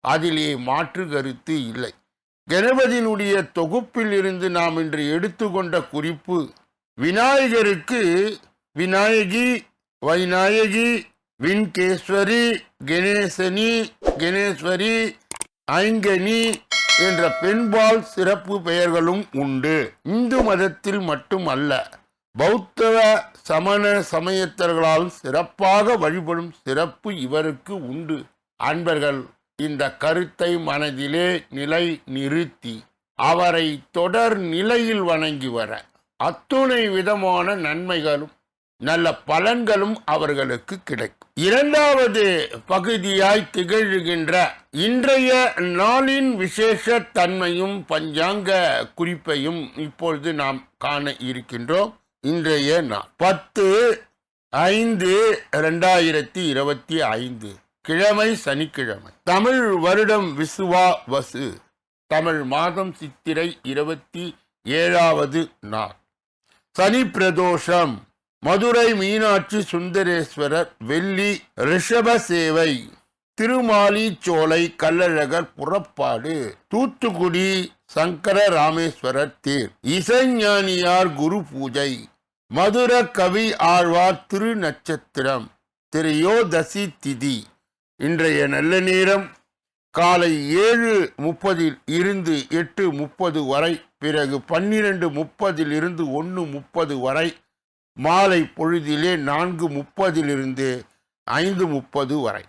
அதிலே மாற்று கருத்து இல்லை. கணபதியினுடைய தொகுப்பில் இருந்து நாம் இன்று எடுத்துக்கொண்ட குறிப்பு விநாயகருக்கு விநாயகி வைநாயகி வின்கேஸ்வரி கணேசனி கணேஸ்வரி ஐங்கனி என்ற பெண்பால் சிறப்பு பெயர்களும் உண்டு. இந்து மதத்தில் மட்டுமல்ல பௌத்த சமண சமயத்தர்களால் சிறப்பாக வழிபடும் சிறப்பு இவருக்கு உண்டு. அன்பர்கள் இந்த கருத்தை மனதிலே நிலை நிறுத்தி அவரை தொடர் நிலையில் வணங்கி வர அத்துணை விதமான நன்மைகளும் நல்ல பலன்களும் அவர்களுக்கு கிடைக்கும். இரண்டாவது பகுதியாய் திகழ்கின்ற இன்றைய நாளின் விசேஷ தன்மையும் பஞ்சாங்க குறிப்பையும் இப்பொழுது நாம் காண இருக்கின்றோம். இன்றைய நாள் பத்து ஐந்து ரெண்டாயிரத்தி இருபத்தி ஐந்து. கிழமை சனிக்கிழமை. தமிழ் வருடம் விசுவா வசு. தமிழ் மாதம் சித்திரை இருபத்தி ஏழாவது நாள். சனி பிரதோஷம். மதுரை மீனாட்சி சுந்தரேஸ்வரர் வெள்ளி ரிஷப சேவை. திருமாலிச்சோலை கள்ளழகர் புறப்பாடு. தூத்துக்குடி சங்கர ராமேஸ்வரர் தேர். இசைஞானியார் குரு பூஜை. மதுர கவி ஆழ்வார் திரு நட்சத்திரம் திரையோதசி திதி. இன்றைய நல்ல நேரம் காலை ஏழு முப்பதில் இருந்து எட்டு முப்பது வரை பிறகு பன்னிரண்டு முப்பதில் இருந்து ஒன்று முப்பது வரை மாலை பொழுதிலே நான்கு முப்பதிலிருந்து ஐந்து முப்பது வரை.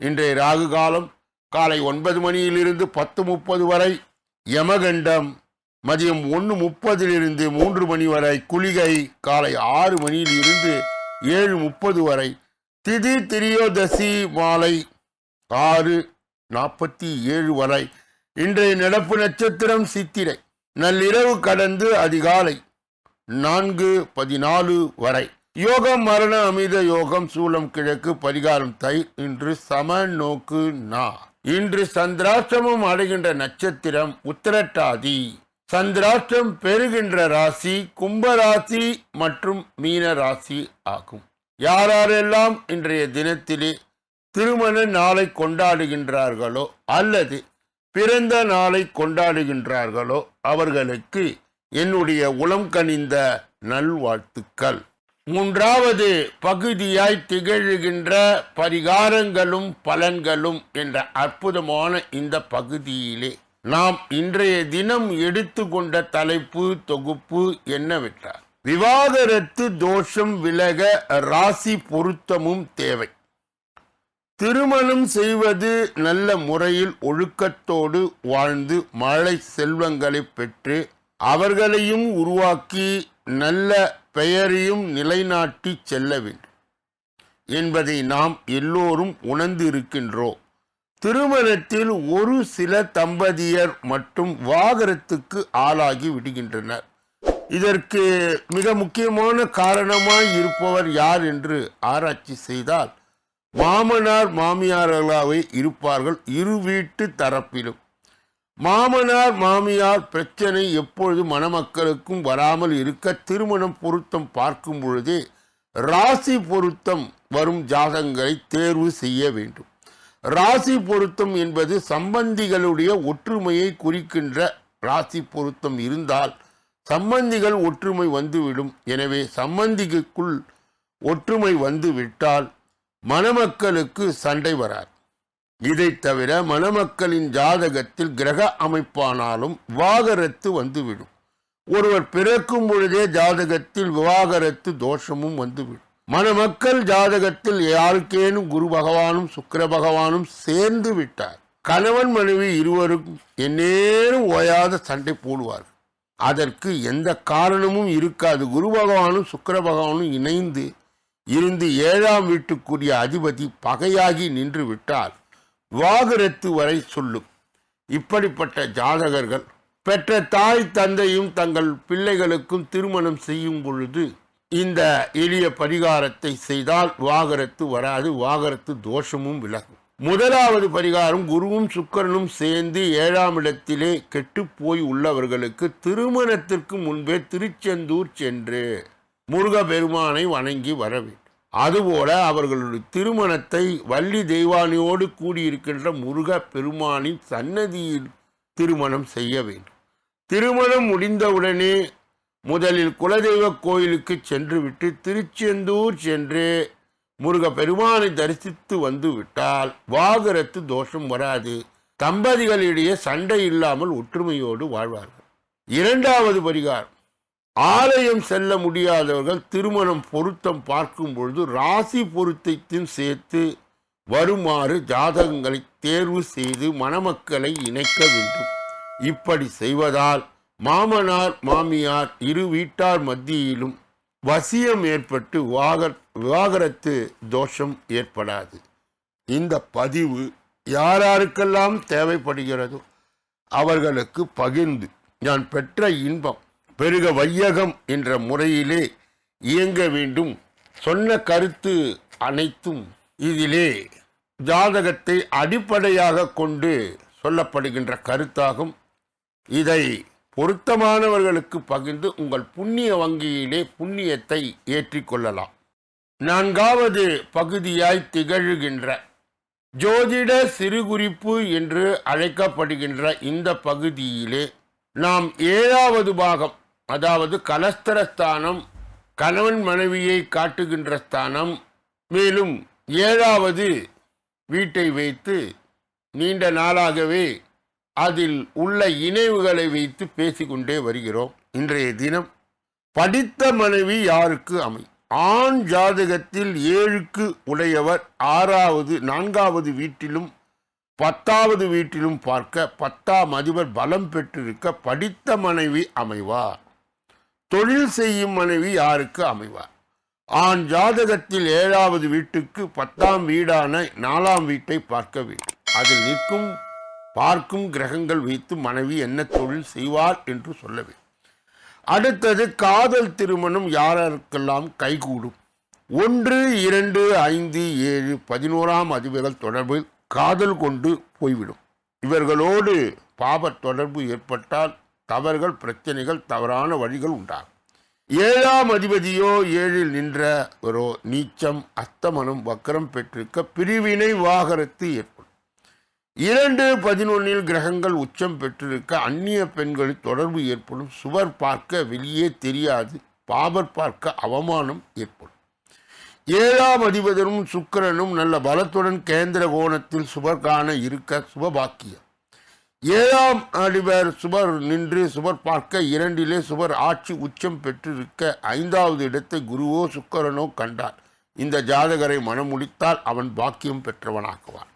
இன்றைய ராகு காலம் காலை ஒன்பது மணியிலிருந்து பத்து முப்பது வரை யமகண்டம் மதியம் ஒன்று முப்பதிலிருந்து மூன்று மணி வரை குளிகை காலை ஆறு மணியில் இருந்து ஏழு முப்பது வரை திதி திரியோதசி மாலை ஆறு நாற்பத்தி ஏழு வரை. இன்றைய நடப்பு நட்சத்திரம் சித்திரை. நள்ளிரவு கடந்து அதிகாலை நான்கு பதினாலு வரை. யோகம் மரண அமித யோகம் சூலம் கிழக்கு பரிகாரம் தை இன்று சம நோக்கு நா. இன்று சந்திராஷ்டமம் அடைகின்ற நட்சத்திரம் உத்திரட்டாதி. சந்திராஷ்டம் பெறுகின்ற ராசி கும்பராசி மற்றும் மீன ராசி ஆகும். யாரெல்லாம் இன்றைய தினத்திலே திருமண நாளை கொண்டாடுகின்றார்களோ அல்லது பிறந்த நாளை கொண்டாடுகின்றார்களோ அவர்களுக்கு என்னுடைய உளம் கனிந்த நல்வாழ்த்துக்கள். மூன்றாவது பகுதியாய் திகழ்கின்ற பரிகாரங்களும் பலன்களும் என்ற அற்புதமான இந்த பகுதியிலே நாம் இன்றைய தினம் எடுத்துக்கொண்ட தலைப்பு தொகுப்பு என்னவென்றால் விவாகரத்து தோஷம் விலக ராசி பொருத்தமும் தேவை. திருமணம் செய்வது நல்ல முறையில் ஒழுக்கத்தோடு வாழ்ந்து மழை செல்வங்களை பெற்று அவர்களையும் உருவாக்கி நல்ல பெயரையும் நிலைநாட்டி செல்ல வேண்டும். என்பதை நாம் எல்லோரும் உணர்ந்து இருக்கின்றோம் திருமணத்தில் ஒரு சில தம்பதியர் மட்டும் வாகரத்துக்கு ஆளாகி விடுகின்றனர். இதற்கு மிக முக்கியமான காரணமாய் இருப்பவர் யார் என்று ஆராய்ச்சி செய்தால் மாமனார் மாமியார்களாகவே இருப்பார்கள் இரு வீட்டு தரப்பிலும். மாமனார் மாமியார் பிரச்சனை எப்பொழுது மணமக்களுக்கும் வராமல் இருக்க திருமணம் பொருத்தம் பார்க்கும் பொழுதே ராசி பொருத்தம் வரும் ஜாதகங்களை தேர்வு செய்ய வேண்டும். ராசி பொருத்தம் என்பது சம்பந்திகளுடைய ஒற்றுமையை குறிக்கின்ற ராசி பொருத்தம் இருந்தால் சம்பந்திகள் ஒற்றுமை வந்துவிடும். எனவே சம்பந்திக்குள் ஒற்றுமை வந்து விட்டால் மணமக்களுக்கு சண்டை வராது. இதைத் தவிர மணமக்களின் ஜாதகத்தில் கிரக அமைப்பானாலும் விவாகரத்து வந்துவிடும். ஒருவர் பிறக்கும் பொழுதே ஜாதகத்தில் விவாகரத்து தோஷமும் வந்துவிடும். மணமக்கள் ஜாதகத்தில் யாருக்கேனும் குரு பகவானும் சுக்கர பகவானும் சேர்ந்து விட்டார். கணவன் மனைவி இருவருக்கும் எந்நேரம் ஓயாத சண்டை போடுவார்கள். அதற்கு எந்த காரணமும் இருக்காது. குரு பகவானும் சுக்கர பகவானும் இணைந்து இருந்து ஏழாம் வீட்டுக்குரிய அதிபதி பகையாகி நின்று விட்டால் வாகரத்து வரை சொல்லும். இப்படிப்பட்ட ஜாதகர்கள் பெற்ற தாய் தந்தையும் தங்கள் பிள்ளைகளுக்கும் திருமணம் செய்யும் பொழுது இந்த எளிய பரிகாரத்தை செய்தால் வாகரத்து வராது. வாகரத்து தோஷமும் விலகும். முதலாவது பரிகாரம் குருவும் சுக்கரனும் சேர்ந்து ஏழாம் இடத்திலே கெட்டுப்போய் உள்ளவர்களுக்கு திருமணத்திற்கு முன்பே திருச்செந்தூர் சென்று முருகபெருமானை வணங்கி வர வேண்டும். அதுபோல அவர்களுடைய திருமணத்தை வள்ளி தெய்வானியோடு கூடியிருக்கின்ற முருக பெருமானின் சன்னதியில் திருமணம் செய்ய வேண்டும். திருமணம் முடிந்தவுடனே முதலில் குலதெய்வ கோயிலுக்கு சென்றுவிட்டு திருச்செந்தூர் சென்று முருக பெருமானை தரிசித்து வந்து விட்டால் வாகரத்து தோஷம் வராது. தம்பதிகளிடையே சண்டை இல்லாமல் ஒற்றுமையோடு வாழ்வார்கள். இரண்டாவது பரிகாரம். ஆலயம் செல்ல முடியாதவர்கள் திருமணம் பொருத்தம் பார்க்கும் பொழுது ராசி பொருத்தத்தையும் சேர்த்து வருமாறு ஜாதகங்களை தேர்வு செய்து மணமக்களை இணைக்க வேண்டும். இப்படி செய்வதால் மாமனார் மாமியார் இரு வீட்டார் மத்தியிலும் வசியம் ஏற்பட்டு வாக விவாகரத்து தோஷம் ஏற்படாது. இந்த பதிவு யாராருக்கெல்லாம் தேவைப்படுகிறதோ அவர்களுக்கு பகிர்ந்து நான் பெற்ற இன்பம் பெருக வையகம் என்ற முறையிலே இயங்க வேண்டும். சொன்ன கருத்து அனைத்தும் இதிலே ஜாதகத்தை அடிப்படையாக கொண்டு சொல்லப்படுகின்ற கருத்தாகும். இதை பொருத்தமானவர்களுக்கு பகிர்ந்து உங்கள் புண்ணிய வங்கியிலே புண்ணியத்தை ஏற்றிக்கொள்ளலாம் நான்காவது பகுதியாய் திகழ்கின்ற ஜோதிட சிறுகுறிப்பு என்று அழைக்கப்படுகின்ற இந்த பகுதியிலே நாம் ஏழாவது பாகம் அதாவது கலஸ்தரஸ்தானம் கணவன் மனைவியை காட்டுகின்ற ஸ்தானம் மேலும் ஏழாவது வீட்டை வைத்து நீண்ட நாளாகவே அதில் உள்ள இணைவுகளை வைத்து பேசிக்கொண்டே வருகிறோம். இன்றைய தினம் படித்த மனைவி யாருக்கு அமை ஆண் ஜாதகத்தில் ஏழுக்கு உடையவர் ஆறாவது நான்காவது வீட்டிலும் பத்தாவது வீட்டிலும் பார்க்க பத்தாம் அதிபர் பலம் பெற்றிருக்க படித்த மனைவி அமைவார். தொழில் செய்யும் மனைவி யாருக்கு அமைவார்? ஆண் ஜாதகத்தில் ஏழாவது வீட்டுக்கு பத்தாம் வீடான நாலாம் வீட்டை பார்க்க வேண்டும். அதில் நிற்கும் பார்க்கும் கிரகங்கள் வைத்து மனைவி என்ன தொழில் செய்வார் என்று சொல்ல வேண்டும். அடுத்தது காதல் திருமணம் யாருக்கெல்லாம் கைகூடும்? ஒன்று இரண்டு ஐந்து ஏழு பதினோராம் அதிபர்கள் தொடர்பு காதல் கொண்டு போய்விடும். இவர்களோடு பாப தொடர்பு ஏற்பட்டால் தவறுகள் பிரச்சனைகள் தவறான வழிகள் உண்டாகும். ஏழாம் அதிபதியோ ஏழில் நின்றவரோ நீச்சம் அஸ்தமனம் வக்கரம் பெற்றிருக்க பிரிவினை வாகரத்து ஏற்படும். இரண்டு பதினொன்னில் கிரகங்கள் உச்சம் பெற்றிருக்க அந்நிய பெண்களில் தொடர்பு ஏற்படும். சுவர் பார்க்க வெளியே தெரியாது. பாபர் பார்க்க அவமானம் ஏற்படும். ஏழாம் அதிபதனும் சுக்கிரனும் நல்ல பலத்துடன் கேந்திர கோணத்தில் சுவர் காண இருக்க சுபபாக்கியம். ஏழாம் அதிபர் சுவர் நின்று சுவர் பார்க்க இரண்டிலே சுவர் ஆட்சி உச்சம் பெற்றிருக்க ஐந்தாவது இடத்தை குருவோ சுக்கிரனோ கண்டார். இந்த ஜாதகரை மனமுடித்தால் அவன் பாக்கியம் பெற்றவனாக்குவான்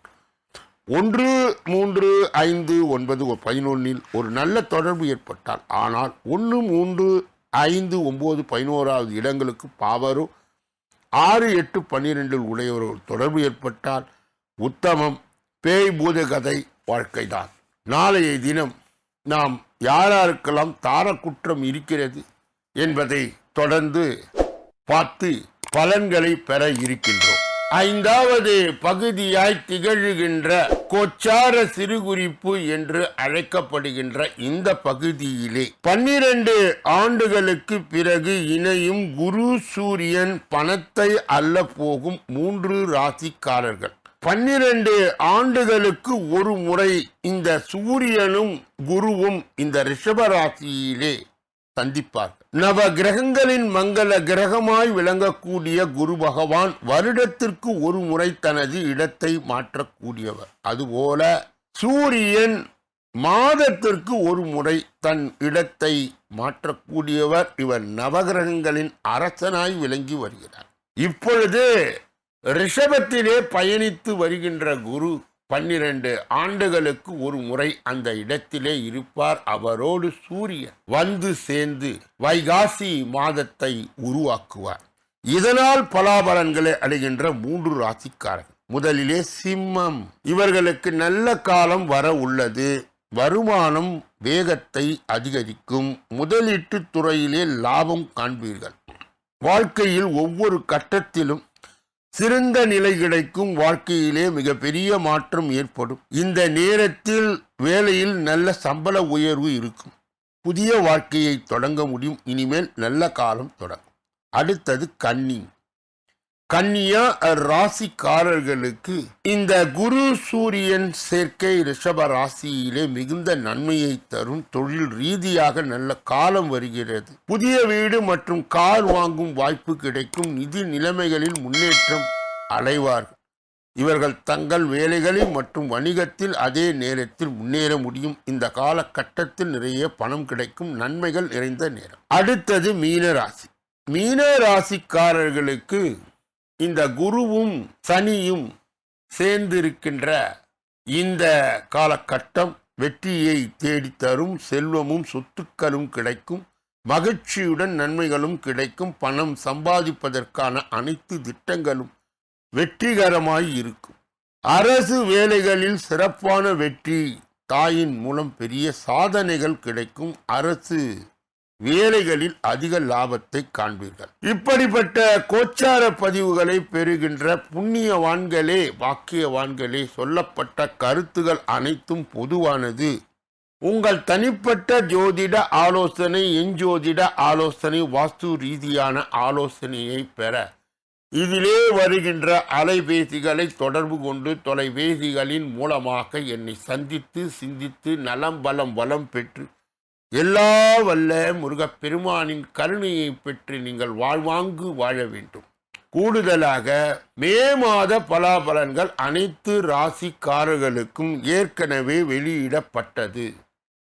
ஒன்று மூன்று ஐந்து ஒன்பது பதினொன்னில் ஒரு நல்ல தொடர்பு ஏற்பட்டால் ஆனால் ஒன்று மூன்று ஐந்து ஒம்பது பதினோராவது இடங்களுக்கு பாவரும். ஆறு எட்டு பன்னிரெண்டில் உடையவர் ஒரு தொடர்பு ஏற்பட்டால் உத்தமம். பேய் பூத கதை வாழ்க்கைதான். நாளைய தினம் நாம் யாராருக்கெல்லாம் தார குற்றம் இருக்கிறது என்பதை தொடர்ந்து பார்த்து பலன்களை பெற இருக்கின்றோம். ஐந்தாவது பகுதியாய் திகழ்கின்ற கொச்சார சிறுகுறிப்பு என்று அழைக்கப்படுகின்ற இந்த பகுதியிலே பன்னிரண்டு ஆண்டுகளுக்கு பிறகு இணையும் குரு சூரியன் பணத்தை அல்ல போகும் மூன்று ராசிக்காரர்கள். பன்னிரண்டு ஆண்டுகளுக்கு ஒரு முறை இந்த சூரியனும் குருவும் இந்த ரிஷபராசியிலே சந்திப்பார்கள். நவ கிரகங்களின் மங்கள கிரகமாய் விளங்கக்கூடிய குரு பகவான் வருடத்திற்கு ஒரு முறை தனது இடத்தை மாற்றக்கூடியவர். அதுபோல சூரியன் மாதத்திற்கு ஒரு முறை தன் இடத்தை மாற்றக்கூடியவர். இவர் நவகிரகங்களின் அரசனாய் விளங்கி வருகிறார். இப்பொழுது ரிஷபத்திலே பயணித்து வருகின்ற குரு பன்னிரண்டு ஆண்டுகளுக்கு ஒரு முறை அந்த இடத்திலே இருப்பார் அவரோடு சூரியன். வந்து சேர்ந்து வைகாசி மாதத்தை உருவாக்குவார். இதனால் பலாபலன்களை அடைகின்ற மூன்று ராசிக்காரர்கள் முதலிலே சிம்மம். இவர்களுக்கு நல்ல காலம் வர உள்ளது. வருமானம் வேகத்தை அதிகரிக்கும். முதலீட்டு துறையிலே லாபம் காண்பீர்கள். வாழ்க்கையில் ஒவ்வொரு கட்டத்திலும் சிறந்த நிலை கிடைக்கும் வாழ்க்கையிலே மிகப்பெரிய மாற்றம் ஏற்படும். இந்த நேரத்தில் வேலையில் நல்ல சம்பள உயர்வு இருக்கும். புதிய வாழ்க்கையை தொடங்க முடியும். இனிமேல் நல்ல காலம் தொடங்கும். அடுத்தது கன்னி. கன்னியா ராசிக்காரர்களுக்கு இந்த குரு சூரியன் சேர்க்கை ரிஷப ராசியிலே மிகுந்த நன்மையை தரும் தொழில் ரீதியாக நல்ல காலம் வருகிறது. புதிய வீடு மற்றும் கார் வாங்கும் வாய்ப்பு கிடைக்கும். நிதி நிலைமைகளில் முன்னேற்றம் அடைவார்கள். இவர்கள் தங்கள் வேலைகளில் மற்றும் வணிகத்தில் அதே நேரத்தில் முன்னேற முடியும். இந்த காலகட்டத்தில் நிறைய பணம் கிடைக்கும். நன்மைகள் நிறைந்த நேரம். அடுத்தது மீன ராசி மீன ராசிக்காரர்களுக்கு இந்த குருவும் சனியும் சேர்ந்திருக்கின்ற இந்த காலகட்டம் வெற்றியை தேடித்தரும் செல்வமும் சொத்துக்களும் கிடைக்கும் மகிழ்ச்சியுடன் நன்மைகளும் கிடைக்கும் பணம் சம்பாதிப்பதற்கான அனைத்து திட்டங்களும் வெற்றிகரமாய் இருக்கும். அரசு வேலைகளில் சிறப்பான வெற்றி தாயின் மூலம் பெரிய சாதனைகள் கிடைக்கும். அரசு வேலைகளில் அதிக லாபத்தை காண்பீர்கள். இப்படிப்பட்ட கோச்சார பதிவுகளை பெறுகின்ற புண்ணியவான்களே வாக்கியவான்களே சொல்லப்பட்ட கருத்துகள் அனைத்தும் பொதுவானது. உங்கள் தனிப்பட்ட ஜோதிட ஆலோசனை எஞ்சோதிட ஆலோசனை வாஸ்து ரீதியான ஆலோசனையை பெற. இதிலே வருகின்ற அலைபேசிகளை தொடர்பு கொண்டு தொலைபேசிகளின் மூலமாக என்னை சந்தித்து சிந்தித்து நலம் பலம் வளம் பெற்று எல்லா வல்ல முருகப்பெருமானின் கருணையை பெற்று நீங்கள் வாழ்வாங்கு வாழ வேண்டும். கூடுதலாக மே மாத பலாபலன்கள் அனைத்து ராசிக்காரர்களுக்கும் ஏற்கனவே வெளியிடப்பட்டது.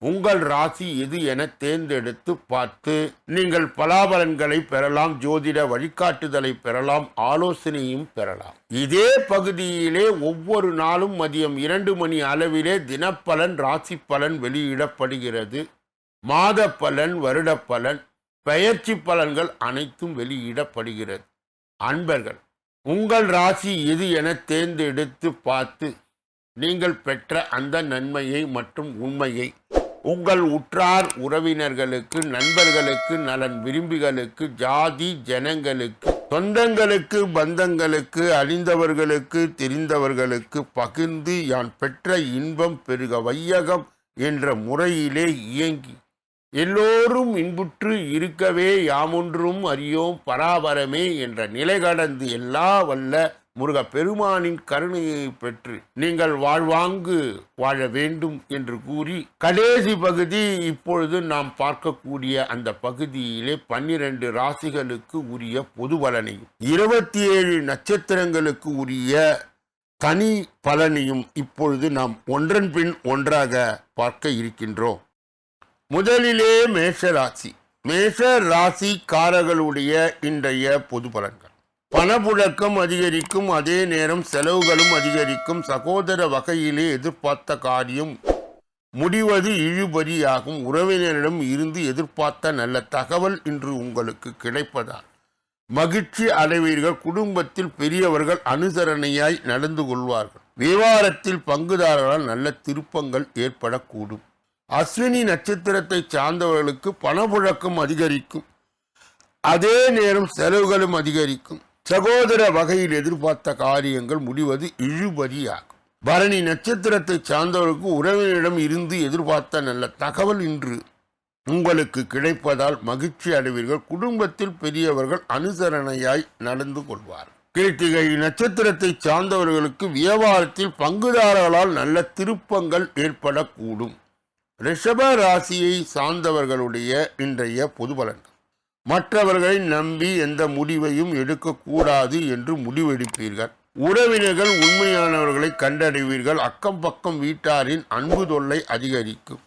உங்கள் ராசி எது என தேர்ந்தெடுத்து பார்த்து நீங்கள் பலாபலன்களை பெறலாம் ஜோதிட வழிகாட்டுதலை பெறலாம் ஆலோசனையும் பெறலாம். இதே பகுதியிலே ஒவ்வொரு நாளும் மதியம் இரண்டு மணி அளவிலே தினப்பலன் ராசி பலன் வெளியிடப்படுகிறது. மாத பலன் வருட பலன் பெயர்ச்சி பலன்கள் அனைத்தும் வெளியிடப்படுகிறது. அன்பர்கள் உங்கள் ராசி எது என தேர்ந்தெடுத்து பார்த்து நீங்கள் பெற்ற அந்த நன்மையை மற்றும் உண்மையை உங்கள் உற்றார் உறவினர்களுக்கு நண்பர்களுக்கு நலன் விரும்பிகளுக்கு ஜாதி ஜனங்களுக்கு சொந்தங்களுக்கு பந்தங்களுக்கு அழிந்தவர்களுக்கு தெரிந்தவர்களுக்கு பகிர்ந்து யான் பெற்ற இன்பம் பெருக வையகம் என்ற முறையிலே இயங்கி எல்லோரும் இன்புற்று இருக்கவே யாமொன்றும் அறியோம் பராபரமே என்ற நிலை கடந்து எல்லா வல்ல முருக பெருமானின் கருணையை பெற்று நீங்கள் வாழ்வாங்கு வாழ வேண்டும் என்று கூறி கடைசி பகுதி இப்பொழுது நாம் பார்க்கக்கூடிய அந்த பகுதியிலே பன்னிரண்டு ராசிகளுக்கு உரிய பொது பலனையும் இருபத்தி ஏழு நட்சத்திரங்களுக்கு உரிய தனி பலனையும் இப்பொழுது நாம் ஒன்றன் பின் ஒன்றாக பார்க்க இருக்கின்றோம். முதலிலே மேஷராசி. மேஷ ராசிக்காரர்களுடைய இன்றைய பொது பலன்கள். பணப்புழக்கம் அதிகரிக்கும் அதே நேரம் செலவுகளும் அதிகரிக்கும் சகோதர வகையிலே எதிர்பார்த்த காரியம் முடிவது இழுபறியாகும். உறவினரிடம் இருந்து எதிர்பார்த்த நல்ல தகவல் இன்று உங்களுக்கு கிடைப்பதால் மகிழ்ச்சி அடைவீர்கள். குடும்பத்தில் பெரியவர்கள் அனுசரணையாய் நடந்து கொள்வார்கள். வியாபாரத்தில் பங்குதாரர்களால் நல்ல திருப்பங்கள் ஏற்படக்கூடும். அஸ்வினி நட்சத்திரத்தை சார்ந்தவர்களுக்கு பணப்புழக்கம் அதிகரிக்கும். அதே நேரம் செலவுகளும் அதிகரிக்கும். சகோதர வகையில் எதிர்பார்த்த காரியங்கள் முடிவது இழுபறியாகும். பரணி நட்சத்திரத்தை சார்ந்தவருக்கு உறவினரிடம் இருந்து எதிர்பார்த்த நல்ல தகவல் இன்று உங்களுக்கு கிடைப்பதால் மகிழ்ச்சி அடைவீர்கள். குடும்பத்தில் பெரியவர்கள் அனுசரணையாய் நடந்து கொள்வார். கிருத்திகை நட்சத்திரத்தை சார்ந்தவர்களுக்கு வியாபாரத்தில் பங்குதாரர்களால் நல்ல திருப்பங்கள் ஏற்படக்கூடும். ரிஷப ராசியை சார்ந்தவர்களுடைய இன்றைய பொது பலன்கள் மற்றவர்களை நம்பி எந்த முடிவையும் எடுக்கக்கூடாது என்று முடிவெடுப்பீர்கள். உறவினர்கள் உண்மையானவர்களை கண்டறிவீர்கள். அக்கம் பக்கம் வீட்டாரின் அன்பு தொல்லை அதிகரிக்கும்.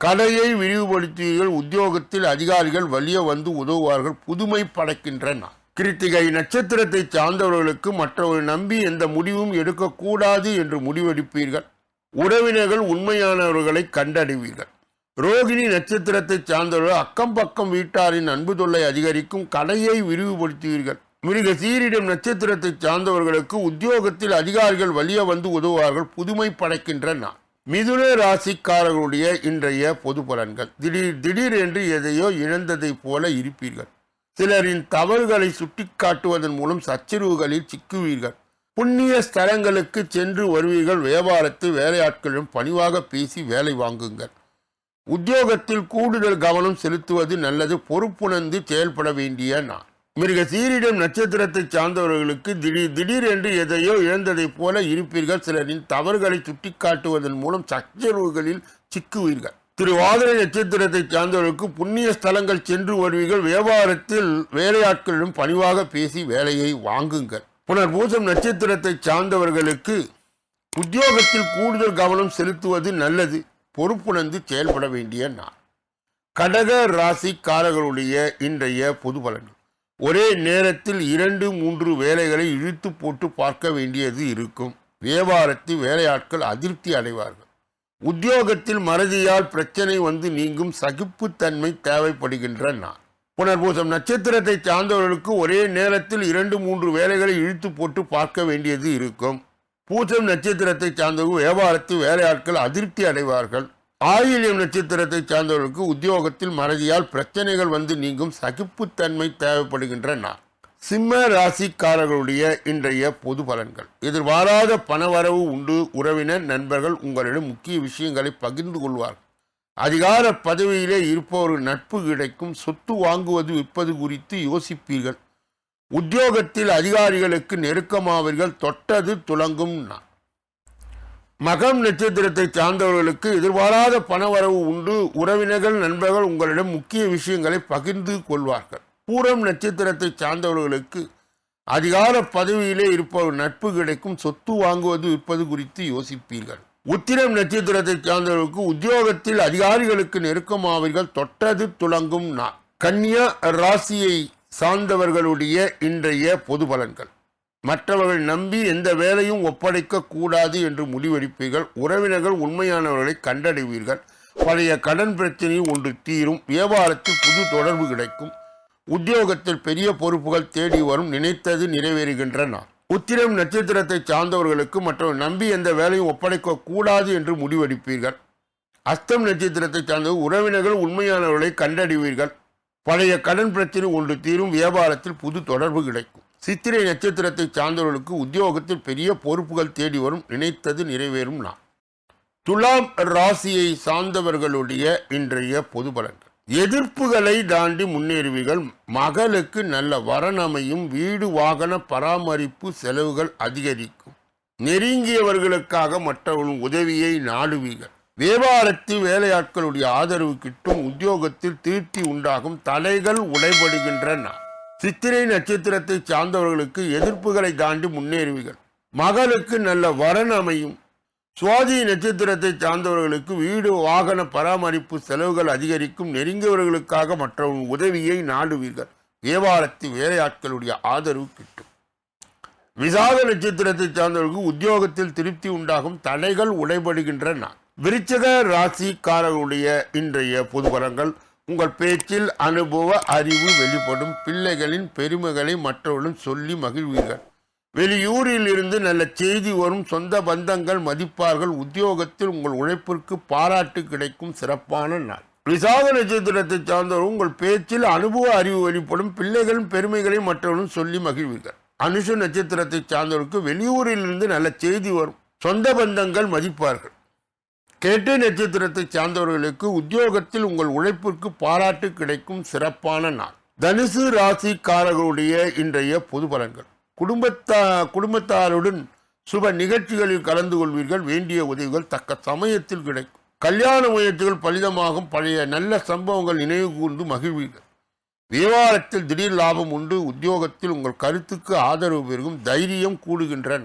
கடையை விரிவுபடுத்துவீர்கள். உத்தியோகத்தில் அதிகாரிகள் வலிய வந்து உதவுவார்கள். புதுமை படைக்கின்றன கிருத்திகை நட்சத்திரத்தை சார்ந்தவர்களுக்கு மற்றவர்கள் நம்பி எந்த முடிவும் எடுக்கக்கூடாது என்று முடிவெடுப்பீர்கள். உறவினர்கள் உண்மையானவர்களை கண்டறிவீர்கள். ரோகிணி நட்சத்திரத்தை சார்ந்தவர்கள் அக்கம் பக்கம் வீட்டாரின் அன்பு தொல்லை அதிகரிக்கும் கடையை விரிவுபடுத்துவீர்கள். மிருக சீரிடம் நட்சத்திரத்தை சார்ந்தவர்களுக்கு உத்தியோகத்தில் அதிகாரிகள் வலிய வந்து உதவுவார்கள். புதுமை படைக்கின்றன மிதுன ராசிக்காரர்களுடைய இன்றைய பொது பலன்கள். திடீர் திடீர் என்று எதையோ இழந்ததைப் போல இருப்பீர்கள். சிலரின் தவறுகளை சுட்டிக்காட்டுவதன் மூலம் சச்சரவுகளில் சிக்குவீர்கள். புண்ணிய ஸ்தலங்களுக்கு சென்று வருவீர்கள். வியாபாரத்து வேலையாட்களிடம் பணிவாக பேசி வேலை வாங்குங்கள். உத்தியோகத்தில் கூடுதல் கவனம் செலுத்துவது நல்லது. பொறுப்புணர்ந்து செயல்பட வேண்டிய நான் மிருக சீரிடம் நட்சத்திரத்தை சார்ந்தவர்களுக்கு திடீர் திடீரென்று எதையோ இழந்ததைப் போல இருப்பீர்கள். சிலரின் தவறுகளை சுட்டிக்காட்டுவதன் மூலம் சச்சரவுகளில் சிக்குவீர்கள். திருவாதிரை நட்சத்திரத்தை சார்ந்தவர்களுக்கு புண்ணிய ஸ்தலங்கள் சென்று வருவீர்கள். வியாபாரத்தில் வேலையாட்களிடம் பணிவாக பேசி வேலையை வாங்குங்கள். புனர்பூசம் நட்சத்திரத்தை சார்ந்தவர்களுக்கு உத்தியோகத்தில் கூடுதல் கவனம் செலுத்துவது நல்லது. பொறுப்புணர்ந்து செயல்பட வேண்டிய நாள். கடக ராசிக்காரர்களுடைய இன்றைய பொது பலன்கள் ஒரே நேரத்தில் இரண்டு மூன்று வேலைகளை இழுத்து போட்டு பார்க்க வேண்டியது இருக்கும். வியாபாரத்தில் வேலையாட்கள் அதிருப்தி அடைவார்கள். உத்தியோகத்தில் மறதியால் பிரச்சனை வந்து நீங்கும் சகிப்புத்தன்மை தேவைப்படுகின்ற நான் புனர்பூசம் நட்சத்திரத்தை சார்ந்தவர்களுக்கு ஒரே நேரத்தில் இரண்டு மூன்று வேலைகளை இழுத்து போட்டு பார்க்க வேண்டியது இருக்கும். பூசம் நட்சத்திரத்தை சார்ந்தவர்கள் வியாபாரத்தில் வேலையாட்கள் அதிருப்தி அடைவார்கள். ஆயில்யம் நட்சத்திரத்தை சார்ந்தவர்களுக்கு உத்தியோகத்தில் மறதியால் பிரச்சனைகள் வந்து நீங்கும் சகிப்புத்தன்மை தேவைப்படுகின்ற நான் சிம்ம ராசிக்காரர்களுடைய இன்றைய பொது பலன்கள். எதிர்பாராத பணவரவு உண்டு. உறவினர் நண்பர்கள் உங்களிடம் முக்கிய விஷயங்களை பகிர்ந்து கொள்வார்கள். அதிகார பதவியிலே இருப்பவர் நட்பு கிடைக்கும் சொத்து வாங்குவது விற்பது குறித்து யோசிப்பீர்கள். உத்தியோகத்தில் அதிகாரிகளுக்கு நெருக்கமாவீர்கள் தொட்டது துலங்கும் நான் மகம் நட்சத்திரத்தை சார்ந்தவர்களுக்கு எதிர்பாராத பணவரவு உண்டு. உறவினர்கள் நண்பர்கள் உங்களிடம் முக்கிய விஷயங்களை பகிர்ந்து கொள்வார்கள். பூரம் நட்சத்திரத்தை சார்ந்தவர்களுக்கு அதிகார பதவியிலே இருப்பவர் நட்பு கிடைக்கும் சொத்து வாங்குவது விற்பது குறித்து யோசிப்பீர்கள். உத்திரம் நட்சத்திரத்தை சார்ந்தவர்களுக்கு உத்தியோகத்தில் அதிகாரிகளுக்கு நெருக்கமாவீர்கள் தொட்டது துலங்கும் நாள். கன்னியா ராசியை சார்ந்தவர்களுடைய இன்றைய பொது பலன்கள். மற்றவர்கள் நம்பி எந்த வேலையும் ஒப்படைக்க கூடாது என்று முடிவெடுப்பீர்கள். உறவினர்கள் உண்மையானவர்களை கண்டடைவீர்கள். பழைய கடன் பிரச்சனை ஒன்று தீரும். வியாபாரத்தில் புது தொடர்பு கிடைக்கும். உத்தியோகத்தில் பெரிய பொறுப்புகள் தேடி வரும். நினைத்தது நிறைவேறுகின்ற நாள். உத்திரம் நட்சத்திரத்தை சார்ந்தவர்களுக்கு மற்றவர்கள் நம்பி எந்த வேலையும் ஒப்படைக்க கூடாது என்று முடிவெடுப்பீர்கள். அஸ்தம் நட்சத்திரத்தை சார்ந்த உறவினர்கள் உண்மையானவர்களை கண்டறிவீர்கள். பழைய கடன் பிரச்சனை ஒன்று தீரும் வியாபாரத்தில் புது தொடர்பு கிடைக்கும். சித்திரை நட்சத்திரத்தை சார்ந்தவர்களுக்கு உத்தியோகத்தில் பெரிய பொறுப்புகள் தேடி வரும் நினைத்தது நிறைவேறும் நான் துலாம் ராசியை சார்ந்தவர்களுடைய இன்றைய பொது பலன். எதிர்ப்புகளை தாண்டி முன்னேறுவீர்கள். மகளுக்கு நல்ல வரணமையும் வீடு வாகன பராமரிப்பு செலவுகள் அதிகரிக்கும். நெருங்கியவர்களுக்காக மற்றவர்களின் உதவியை நாடுவீர்கள். வியாபாரத்தில் வேலையாட்களுடைய ஆதரவு கிட்டும் உத்தியோகத்தில் திருப்தி உண்டாகும் தலைகள் உடைபடுகின்றன. சித்திரை நட்சத்திரத்தை சார்ந்தவர்களுக்கு எதிர்ப்புகளை தாண்டி முன்னேறுவீர்கள். மகளுக்கு நல்ல வரன் அமையும் சுவாதி நட்சத்திரத்தை சார்ந்தவர்களுக்கு வீடு வாகன பராமரிப்பு செலவுகள் அதிகரிக்கும் நெருங்கியவர்களுக்காக மற்றவர்கள் உதவியை நாடுவீர்கள். வியாபாரத்தில் வேலையாட்களுடைய ஆதரவு கிட்டும். விசாக நட்சத்திரத்தை சார்ந்தவர்களுக்கு உத்தியோகத்தில் திருப்தி உண்டாகும் தடைகள் உடைபடுகின்றன. விருச்சக ராசிக்காரர்களுடைய இன்றைய பொதுபலங்கள் உங்கள் பேச்சில் அனுபவ அறிவு வெளிப்படும் பிள்ளைகளின் பெருமைகளை மற்றவர்களும் சொல்லி மகிழ்வீர்கள். வெளியூரில் இருந்து நல்ல செய்தி வரும் சொந்த பந்தங்கள் மதிப்பார்கள். உத்தியோகத்தில் உங்கள் உழைப்பிற்கு பாராட்டு கிடைக்கும். சிறப்பான நாள். விசாக நட்சத்திரத்தை சார்ந்தவர் உங்கள் பேச்சில் அனுபவ அறிவு வெளிப்படும். பிள்ளைகளின் பெருமைகளை மற்றவர்களும் சொல்லி மகிழ்வீர்கள். அனுஷ நட்சத்திரத்தை சார்ந்தவருக்கு வெளியூரில் இருந்து நல்ல செய்தி வரும். சொந்த பந்தங்கள் மதிப்பார்கள். கேட்டு நட்சத்திரத்தை சார்ந்தவர்களுக்கு உத்தியோகத்தில் உங்கள் உழைப்பிற்கு பாராட்டு கிடைக்கும். சிறப்பான நாள். தனுசு ராசிக்காரர்களுடைய இன்றைய பொது பலன்கள். குடும்பத்தா குடும்பத்தாருடன் சுப நிகழ்ச்சிகளில் கலந்து கொள்வீர்கள். வேண்டிய உதவிகள் தக்க சமயத்தில் கிடைக்கும். கல்யாண முயற்சிகள் பலிதமாகும். பழைய நல்ல சம்பவங்கள் நினைவு கூர்ந்து மகிழ்வீர்கள். வியாபாரத்தில் திடீர் லாபம் உண்டு. உத்தியோகத்தில் உங்கள் கருத்துக்கு ஆதரவு பெருகும். தைரியம் கூடுகின்றன.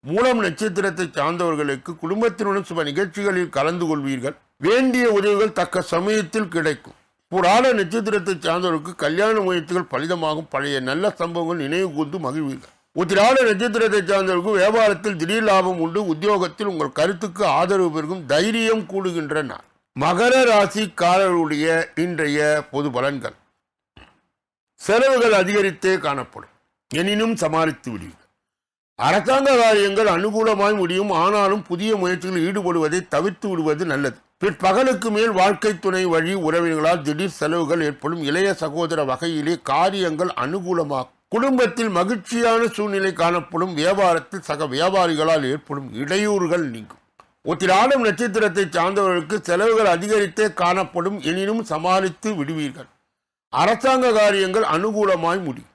மூலம் நட்சத்திரத்தை சார்ந்தவர்களுக்கு குடும்பத்தினுடன் சுப நிகழ்ச்சிகளில் கலந்து கொள்வீர்கள். வேண்டிய உதவிகள் தக்க சமயத்தில் கிடைக்கும். புராண நட்சத்திரத்தை சார்ந்தவர்களுக்கு கல்யாண முயற்சிகள் பலிதமாகும். பழைய நல்ல சம்பவங்கள் நினைவு கூர்ந்து மகிழ்வீர்கள் உத்திராட நட்சத்திரத்தை சார்ந்தவர்களுக்கு வியாபாரத்தில் திடீர் லாபம் உண்டு. உத்தியோகத்தில் உங்கள் கருத்துக்கு ஆதரவு பெருகும். தைரியம் கூடுகின்ற நாள். மகர ராசிக்காரர்களுடைய இன்றைய பொது பலன்கள். செலவுகள் அதிகரித்தே காணப்படும். எனினும் சமாளித்து விடுவீர்கள் அரசாங்க காரியங்கள் அனுகூலமாய் முடியும். ஆனாலும் புதிய முயற்சிகளில் ஈடுபடுவதை தவிர்த்து விடுவது நல்லது. பிற்பகலுக்கு மேல் வாழ்க்கை துணை வழி உறவினர்களால் திடீர் செலவுகள் ஏற்படும். இளைய சகோதர வகையிலே காரியங்கள் அனுகூலமாகும். குடும்பத்தில் மகிழ்ச்சியான சூழ்நிலை காணப்படும். வியாபாரத்தில் சக வியாபாரிகளால் ஏற்படும் இடையூறுகள் நீங்கும். ஒத்திராடம் நட்சத்திரத்தை சார்ந்தவர்களுக்கு செலவுகள் அதிகரித்தே காணப்படும். எனினும் சமாளித்து விடுவீர்கள். அரசாங்க காரியங்கள் அனுகூலமாய் முடியும்.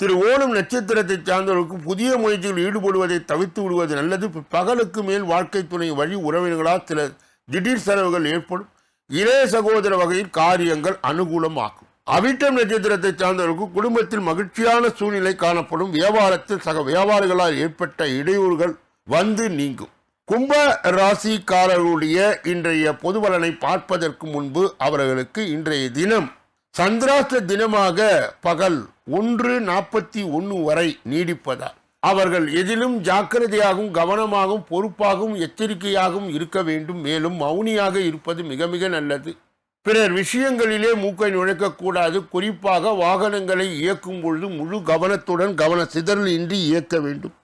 திரு ஓணம் நட்சத்திரத்தை சார்ந்தவர்களுக்கு புதிய முயற்சியில் ஈடுபடுவதை தவிர்த்து விடுவது நல்லது. பகலுக்கு மேல் வாழ்க்கை துணை வழி உறவினர்களால் சில திடீர் செலவுகள் ஏற்படும். இளைய சகோதர வகையில் காரியங்கள் அனுகூலமாகும். அவிட்டம் நட்சத்திரத்தை சார்ந்தவர்களுக்கு குடும்பத்தில் மகிழ்ச்சியான சூழ்நிலை காணப்படும். வியாபாரத்தில் சக வியாபாரிகளால் ஏற்பட்ட இடையூறுகள் வந்து நீங்கும். கும்ப ராசிக்காரர்களுடைய இன்றைய பொது பலனை பார்ப்பதற்கு முன்பு அவர்களுக்கு இன்றைய தினம் சந்திராஷ்ட தினமாக பகல் ஒன்று நாற்பத்தி ஒன்று வரை நீடிப்பதால் அவர்கள் எதிலும் ஜாக்கிரதையாகவும் கவனமாகவும் பொறுப்பாகவும் எச்சரிக்கையாகவும் இருக்க வேண்டும். மேலும் மௌனியாக இருப்பது மிக மிக நல்லது. பிறர் விஷயங்களிலே மூக்கை நுழைக்கக்கூடாது குறிப்பாக வாகனங்களை இயக்கும் பொழுது முழு கவனத்துடன் கவன சிதறல் இன்றி இயக்க வேண்டும்.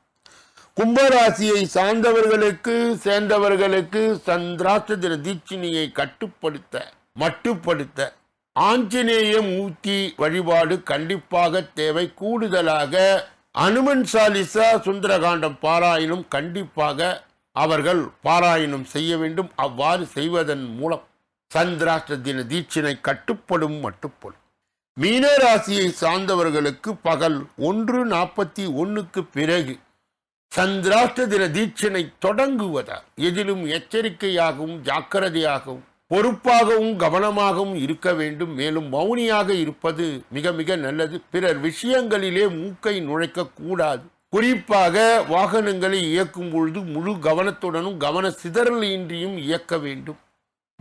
கும்பராசியை சார்ந்தவர்களுக்கு சேர்ந்தவர்களுக்கு சந்திராஷ்டிர தீட்சினியை கட்டுப்படுத்த மட்டுப்படுத்த ஆஞ்சநேய மூர்த்தி வழிபாடு கண்டிப்பாக தேவை. கூடுதலாக அனுமன் சாலிசா சுந்தரகாண்டம் பாராயணம் கண்டிப்பாக அவர்கள் பாராயணம் செய்ய வேண்டும். அவ்வாறு செய்வதன் மூலம் சந்திராஷ்ட தின தீட்சினை கட்டுப்படும் மட்டுப்படும் மீனராசியை சார்ந்தவர்களுக்கு பகல் ஒன்று நாற்பத்தி ஒன்றுக்கு பிறகு சந்திராஷ்ட தின தீட்சினை தொடங்குவதால் எதிலும் எச்சரிக்கையாகவும் ஜாக்கிரதையாகவும் பொறுப்பாகவும் கவனமாகவும் இருக்க வேண்டும். மேலும் மௌனியாக இருப்பது மிக மிக நல்லது. பிறர் விஷயங்களிலே மூக்கை நுழைக்க கூடாது. குறிப்பாக வாகனங்களை இயக்கும் பொழுது முழு கவனத்துடனும் கவன சிதறல் இன்றியும் இயக்க வேண்டும்.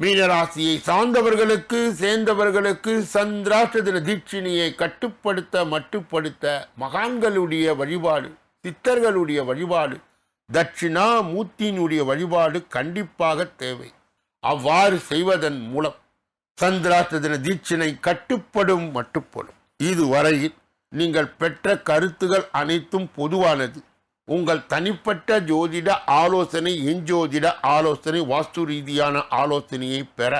மீனராசியை சார்ந்தவர்களுக்கு சேர்ந்தவர்களுக்கு சந்திராஷ்டிர தீட்சிணியை கட்டுப்படுத்த மட்டுப்படுத்த மகான்களுடைய வழிபாடு சித்தர்களுடைய வழிபாடு தட்சிணா மூர்த்தியினுடைய வழிபாடு கண்டிப்பாக தேவை. அவ்வாறு செய்வதன் மூலம் சந்திராஷ்ட தின தீட்சினை கட்டுப்படும் மட்டுப்படும். இதுவரையில் நீங்கள் பெற்ற கருத்துகள் அனைத்தும் பொதுவானது. உங்கள் தனிப்பட்ட ஜோதிட ஆலோசனை எஞ்சோதிட ஆலோசனை வாஸ்து ரீதியான ஆலோசனையை பெற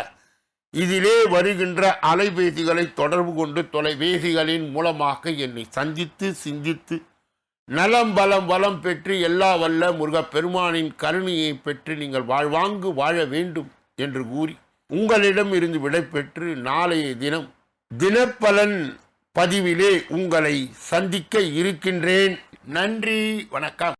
இதிலே வருகின்ற அலைபேசிகளை தொடர்பு கொண்டு தொலைபேசிகளின் மூலமாக என்னை சந்தித்து சிந்தித்து நலம் பலம் வளம் பெற்று எல்லா வல்ல முருகப்பெருமானின் கருணையை பெற்று நீங்கள் வாழ்வாங்கு வாழ வேண்டும். என்று கூறி உங்களிடம் இருந்து விடைபெற்று நாளைய தினம் தினப்பலன் பதிவிலே உங்களை சந்திக்க இருக்கின்றேன். நன்றி வணக்கம்.